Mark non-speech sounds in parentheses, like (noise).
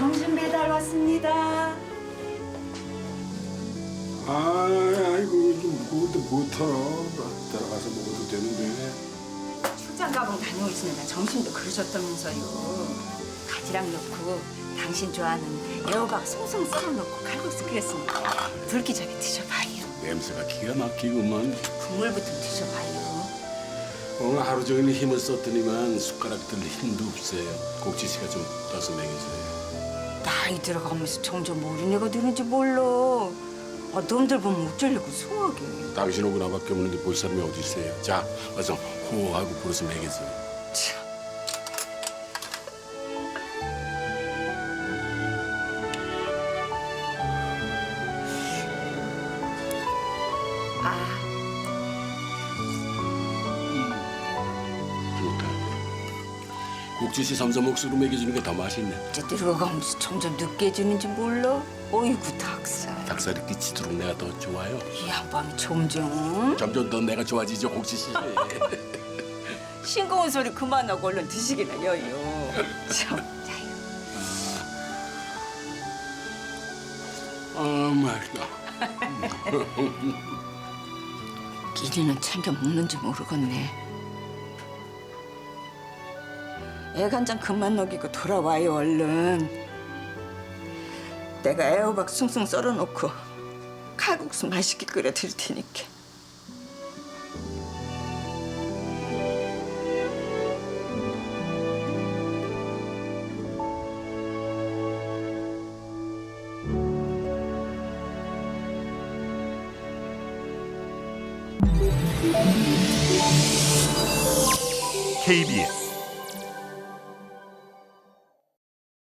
점심 배달 왔습니다. 아, 아이고 이게 무거운데 못 털어. 따라가서 먹어도 되는데. 출장 가방 다녀오시느라 점심도 그러셨다면서요. 바지락 넣고 당신 좋아하는 애호박 송송 썰어놓고 칼국수 끓였으니까 불기 전에 드셔봐요. 냄새가 기가 막히구만. 국물부터 드셔봐요. 오늘 하루 종일 힘을 썼더니만 숟가락 들 힘도 없어요. 꼭지 씨가 좀 떠서 먹여줘요. 나이 들어가면서 점점 어린 애가 되는지 몰라. 아, 놈들 보면 어쩌려고 소하게. 당신하고 나밖에 없는데 볼 사람이 어디 있어요? 자, 어서 호호하고 불어서 먹여줘요. 참. 아, 꼭지 씨 삼삼 옥수로 먹여주는 게 더 맛있네. 이제 들어가면서 점점 늦게지는지 몰라. 어이구 닭살. 닭살이 끼치도록 내가 더 좋아요. 이 양반이 점점 점점 더 내가 좋아지죠, 씨. (laughs) 싱거운 소리 그만하고 얼른 드시기나 여요. 참, 자요. 아, 맛있다. (laughs) 끼리는 챙겨 먹는지 모르겠네. 애 간장 그만 먹이고 돌아와요 얼른. 내가 애호박 숭숭 썰어놓고 칼국수 맛있게 끓여 드릴 테니까. KBS